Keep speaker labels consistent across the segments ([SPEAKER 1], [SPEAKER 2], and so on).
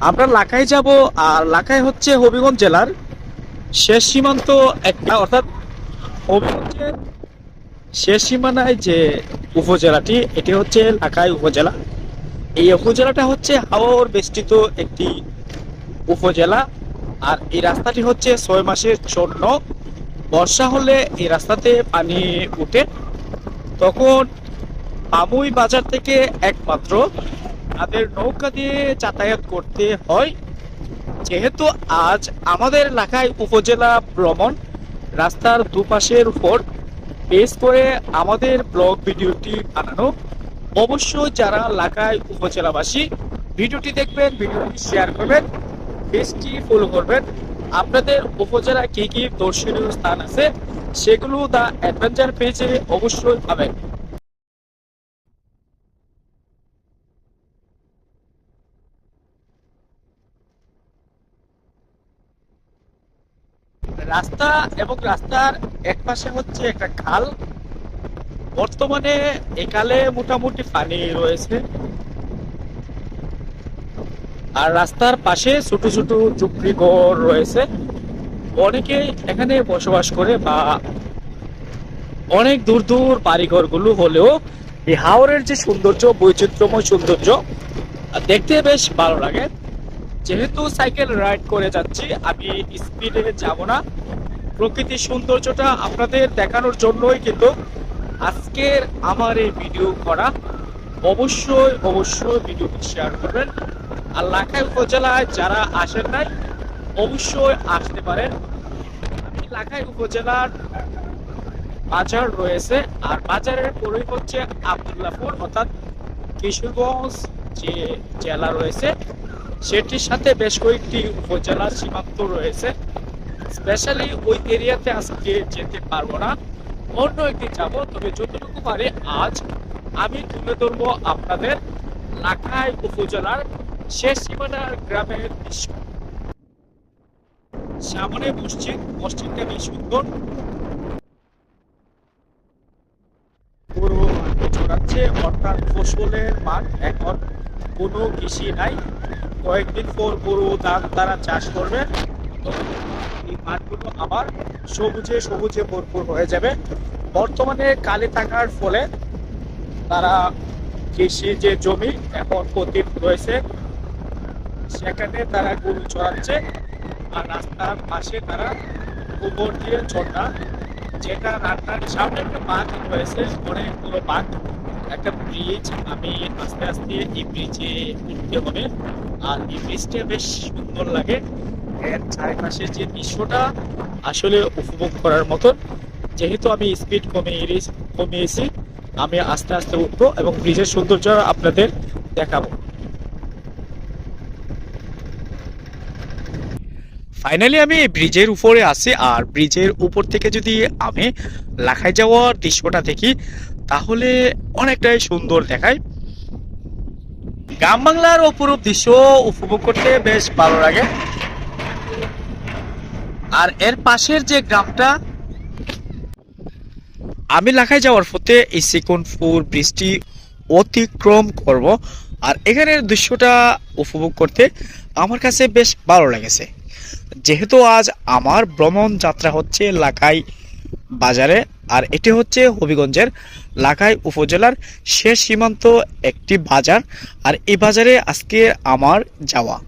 [SPEAKER 1] আমরা লাখাই যাব, আর লাখাই হচ্ছে হবিগঞ্জ জেলার শেষ সীমান্ত একটা, অর্থাৎ হবিগঞ্জের শেষ সীমানায় যে উপজেলাটি, এটি হচ্ছে লাখাই উপজেলা। এই উপজেলাটা হচ্ছে হাওর বেষ্টিত একটি উপজেলা, আর এই রাস্তাটি হচ্ছে ছয় মাসের জন্য। বর্ষা হলে এই রাস্তাতে পানি উঠে, তখন পামুই বাজার থেকে একমাত্র তাদের নৌকা দিয়ে যাতায়াত করতে হয়। যেহেতু আজ আমাদের এলাকায় উপজেলা ভ্রমণ, রাস্তার দুপাশের উপর বেস করে আমাদের ব্লগ ভিডিওটি বানানো। অবশ্যই যারা এলাকায় উপজেলাবাসী, ভিডিওটি দেখবেন, ভিডিওটি শেয়ার করবেন, পেজটি ফলো করবেন। আপনাদের উপজেলা কি কি দর্শনীয় স্থান আছে, সেগুলো দ্য অ্যাডভেঞ্চার পেজে অবশ্যই পাবেন। রাস্তা এবং রাস্তার এক পাশে হচ্ছে একটা খাল। বর্তমানে একালে মোটামুটি পানি রয়েছে। আর রাস্তার পাশে ছোট ছোট ঝুপড়ি ঘর রয়েছে। অনেকে এখানে বসবাস করে বা অনেক দূর দূর বাড়িঘরগুলো হলেও এই হাওরের যে সৌন্দর্য, বৈচিত্র্যময় সৌন্দর্য, দেখতে বেশ ভালো লাগে। যেহেতু সাইকেল রাইড করে যাচ্ছি, আমি স্পিডে যাব না। প্রকৃতির সৌন্দর্যটা আপনাদের দেখানোর জন্যই কিন্তু আজকের আমার এই ভিডিও করা। অবশ্যই অবশ্যই ভিডিওটি শেয়ার করবেন। আর লাখাই উপজেলায় যারা আসেন নাই, অবশ্যই আসতে পারেন। আমি লাখাই উপজেলার বাজার রয়েছে, আর বাজারের পরেই হচ্ছে আবদুল্লাপুর, অর্থাৎ কিশোরগঞ্জ যে জেলা রয়েছে সেটির সাথে বেশ কয়েকটি উপজেলা সীমান্ত রয়েছে। স্পেশালি ওই এরিয়াতে আজকে যেতে পারব না। অন্য একদিন যাব, তবে যতটুকু পারে আজ আমি তুলে ধরবো আপনাদের লাখাই উপজেলার শেষ সীমানার গ্রামের দৃশ্য। সামনে মসজিদ মসজিদটা বেশ সুন্দর। পুরো মাঠে ছড়াচ্ছে অর্থাৎ ফসলের মাঠ এখন। কোনো কৃষি নাই। কয়েকদিন পর গরু ধান তারা চাষ করবে। এই মাঠগুলো আবার সবুজে সবুজে ভরপুর হয়ে যাবে। বর্তমানে কালি থাকার ফলে তারা কৃষি যে জমি এখন পতিত রয়েছে, সেখানে তারা গরু চড়াচ্ছে আর রাস্তার পাশে তারা গোবর দিয়ে চড়া যেটা রান্নার সামনে একটা বাঁধ রয়েছে, অনেকগুলো বাঁধ। একটা ব্রিজ আমি আস্তে আস্তে এই ব্রিজে উঠতে হবে। আর এই ব্রিজটা বেশ সুন্দর লাগে। এর চারিপাশে যে দৃশ্যটা আসলে উপভোগ করার মতন যেহেতু আমি স্পিড কমিয়ে কমিয়েছি আমি আস্তে আস্তে উঠবো এবং ব্রিজের সৌন্দর্য আপনাদের দেখাবো। ফাইনালি আমি ব্রিজের উপরে আসি আর ব্রিজের উপর থেকে যদি আমি লাখাই যাওয়ার দৃশ্যটা দেখি তাহলে অনেকটাই সুন্দর দেখায়। গ্রাম বাংলার অপরূপ দৃশ্য উপভোগ করতে বেশ ভালো লাগে। আর এর পাশের যে গ্রামটা, আমি লাখাই যাওয়ার পথে এই সিকুনপুর ব্রিজটি অতিক্রম করব। আর এখানের দৃশ্যটা উপভোগ করতে আমার কাছে বেশ ভালো লেগেছে। যেহেতু আজ আমার ভ্রমণ যাত্রা হচ্ছে লাখাই বাজারে, আর এটি হচ্ছে হবিগঞ্জের লাখাই উপজেলার শেষ সীমান্ত একটি বাজার। আর এই বাজারে আজকে আমার যাওয়া।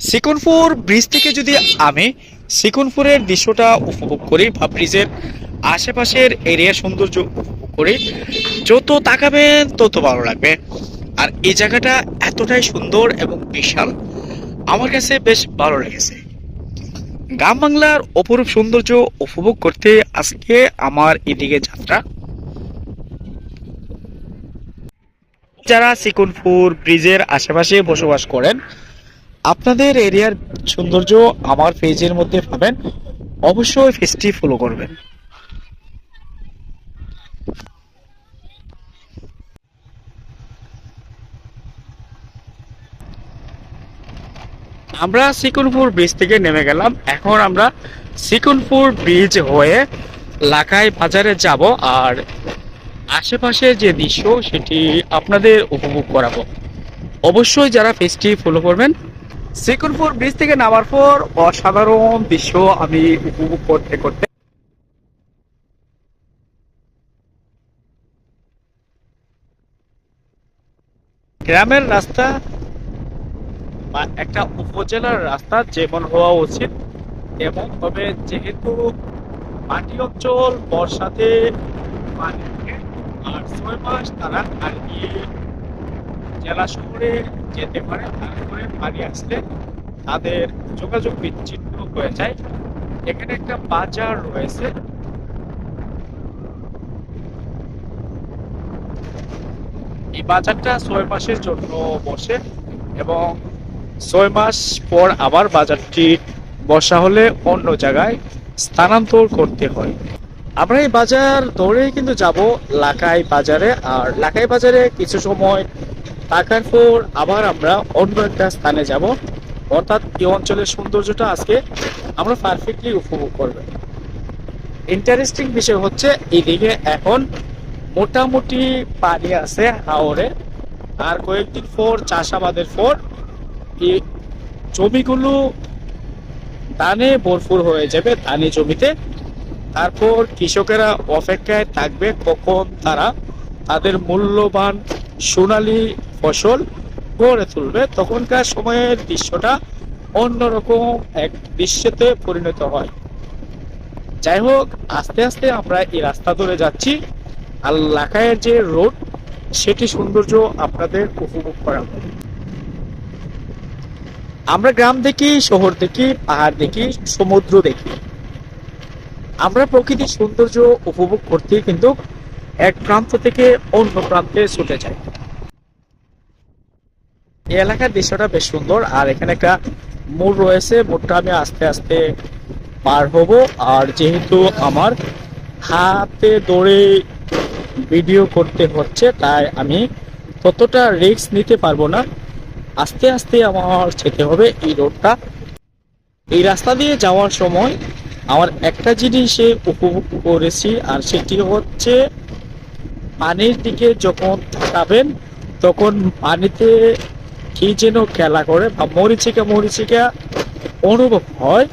[SPEAKER 1] সিকুনপুর ব্রিজ থেকে যদি আমি সিকুনপুরের দৃশ্যটা উপভোগ করি বা ব্রিজের আশেপাশের এরিয়া সৌন্দর্য উপভোগ করি, যত তাকাবেন তত ভালো লাগবে। আর এই জায়গাটা এতটাই সুন্দর এবং বিশাল। আমার কাছে বেশ ভালো লেগেছে। গ্রাম বাংলার অপরূপ সৌন্দর্য উপভোগ করতে আজকে আমার এদিকে যাত্রা। যারা সিকুনপুর ব্রিজের আশেপাশে বসবাস করেন, আপনাদের এরিয়ার সৌন্দর্য আমার পেজের মধ্যে পাবেন। অবশ্যই পেজটি ফলো করবেন। আমরা সিকুনপুর ব্রিজ থেকে নেমে গেলাম। এখন আমরা সিকুনপুর ব্রিজ হয়ে লাকাই বাজারে যাব আর আশেপাশে যে দৃশ্য সেটি আপনাদের উপভোগ করাবো। অবশ্যই যারা পেজটি ফলো করবেন, সিকুনপুর ব্রিজ থেকে নামার পর অসাধারণ দৃশ্য আমি উপভোগ করতে করতে গ্রামের রাস্তা বা একটা উপজেলার রাস্তা যেমন হওয়া উচিত এবং তবে যেহেতু মাটি অঞ্চল, বর্ষাতে পানি আর ছয় মাস তারা আর গিয়ে জেলা শহরে যেতে পারে, তারপরে পানি আসলে তাদের যোগাযোগ বিচ্ছিন্ন হয়ে যায়। এখানে একটা বাজার রয়েছে। এই বাজারটা ছয় মাসের জন্য বসে এবং ছয় মাস পর আবার বাজারটি বসা হলে অন্য জায়গায় স্থানান্তর করতে হয়। আমরা এই বাজার ধরেই কিন্তু যাব লাকাই বাজারে, আর লাকাই বাজারে কিছু সময় থাকার পর আবার আমরা অন্য একটা স্থানে যাব। অর্থাৎ এই অঞ্চলের সৌন্দর্যটা আজকে আমরা পারফেক্টলি উপভোগ করব। ইন্টারেস্টিং বিষয় হচ্ছে এইদিকে এখন মোটামুটি পানি আছে হাওরে, আর কয়েকদিন পর, চাষাবাদের পর এই জমিগুলো ধানে ভরপুর হয়ে যাবে ধানি জমিতে। তারপর কৃষকেরা অপেক্ষায় থাকবে কখন তারা তাদের মূল্যবান সোনালী ফসল গড়ে তুলবে। তখনকার সময়ের দৃশ্যটা অন্যরকম এক দৃশ্যতে পরিণত হয়। যাই হোক, আস্তে আস্তে আমরা এই রাস্তা ধরে যাচ্ছি। আর লাখায়ের যে রোড সেটি সৌন্দর্য আপনাদের উপভোগ করা। আমরা গ্রাম দেখি, শহর দেখি, পাহাড় দেখি, সমুদ্র দেখি। আমরা প্রকৃতির সৌন্দর্য উপভোগ করতে কিন্তু এক প্রান্ত থেকে অন্য প্রান্তে ছুটে যাই। এই এলাকার দৃশ্যটা বেশ সুন্দর, আর এখানে একটা মোড় রয়েছে। মোড়টা আমি আস্তে আস্তে পার হব, আর যেহেতু আমার হাতে দৌড়ে ভিডিও করতে হচ্ছে, তাই আমি ততটা রিস্ক নিতে পারব না। আস্তে আস্তে আমার যেতে হবে এই রোডটা। এই রাস্তা দিয়ে যাওয়ার সময় আমার একটা জিনিসে উপভোগ করেছি, আর সেটি হচ্ছে পানির দিকে যখন তাকাবেন, তখন পানিতে কি যেন খেলা করে বা মরিচিকা মরিচিকা অনুভব হয়।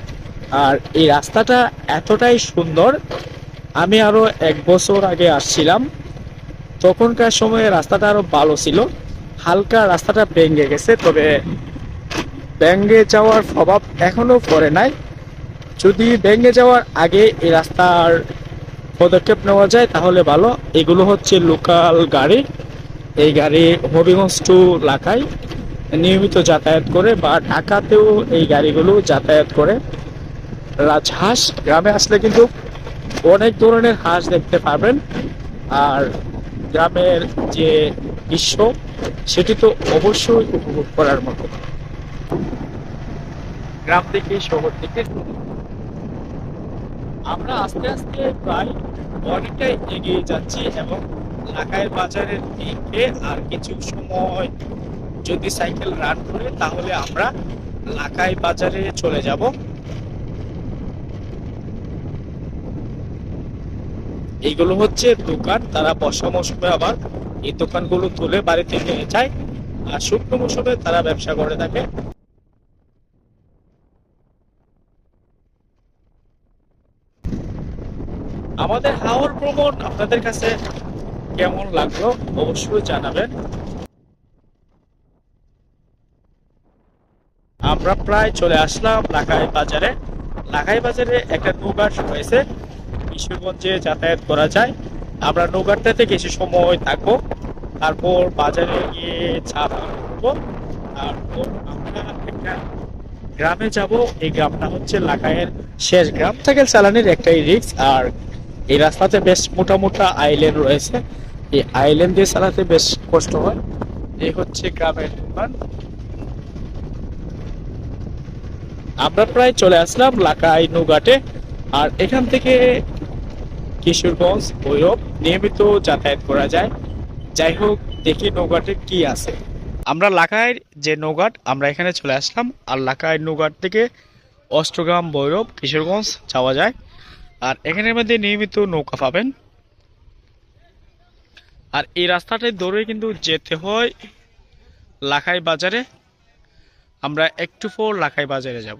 [SPEAKER 1] আর এই রাস্তাটা এতটাই সুন্দর, আমি আরও এক বছর আগে আসছিলাম। তখনকার সময়ে রাস্তাটা আরও ভালো ছিল। হালকা রাস্তাটা ভেঙে গেছে, তবে ব্যাঙ্গে যাওয়ার প্রভাব এখনও পড়ে নাই। যদি ব্যাঙ্গে যাওয়ার আগে এই রাস্তার পদক্ষেপ নেওয়া যায়, তাহলে ভালো। এগুলো হচ্ছে লোকাল গাড়ি। এই গাড়ি হবিগঞ্জ টু লাখাই নিয়মিত যাতায়াত করে বা ঢাকাতেও এই গাড়িগুলো যাতায়াত করে। রাজহাঁস গ্রামে আসলে কিন্তু অনেক ধরনের হাঁস দেখতে পাবেন আর গ্রামের যে দৃশ্য সেটি তো অবশ্যই উপভোগ করার মতো। গ্রাম থেকে শহর থেকে। আমরা আস্তে আস্তে প্রায় অনেকটাই এগিয়ে যাচ্ছি এবং লাকায়ের বাজারের দিকে আর কিছু সময় যদি সাইকেল রান করে, তাহলে আমরা লাকাই বাজারে চলে যাব। এইগুলো হচ্ছে দোকান, তারা বর্ষা মৌসুমে আবার। এই দোকানগুলো তুলে বাড়িতে নিয়ে যায় আর শুকনো মৌসুমে তারা ব্যবসা করে থাকে। আমাদের হাওর ভ্রমণ আপনাদের কাছে কেমন লাগল অবশ্যই জানাবেন। আমরা প্রায় চলে আসলাম লাখাই বাজারে। লাখাই বাজারে একটা নৌকার রয়েছে, কিশোরগঞ্জে যাতায়াত করা যায়। আমরা নৌকারটাতে কিছু সময় থাকব। তারপর বাজারে গিয়ে চা করব। তারপর আমরা একটা গ্রামে যাব। এই গ্রামটা হচ্ছে লাখাইয়ের শেষ গ্রাম। সাইকেল চালানির একটাই রিক্স আর এই রাস্তাতে বেশ মোটা মোটা আইল্যান্ড রয়েছে। এই আইল্যান্ড দিয়ে চালাতে বেশ কষ্ট হয়। এই হচ্ছে গ্রামের দোকান আমরা প্রায় চলে আসলাম লাকাই নৌঘাটে। আর এখান থেকে কিশোরগঞ্জ ভৈরব নিয়মিত যাতায়াত করা যায়। যাই হোক, দেখি নৌঘাটে কি আছে। আমরা লাকাইয়ের যে নৌঘাট, আমরা এখানে চলে আসলাম। আর লাকাইয়ের নৌঘাট থেকে অষ্টগ্রাম ভৈরব, কিশোরগঞ্জ যাওয়া যায়। আর এখানের মধ্যে নিয়মিত নৌকা পাবেন। আর এই রাস্তাটায় ধরে কিন্তু যেতে হয় লাখাই বাজারে। আমরা একটু পর লাখাই বাজারে যাব।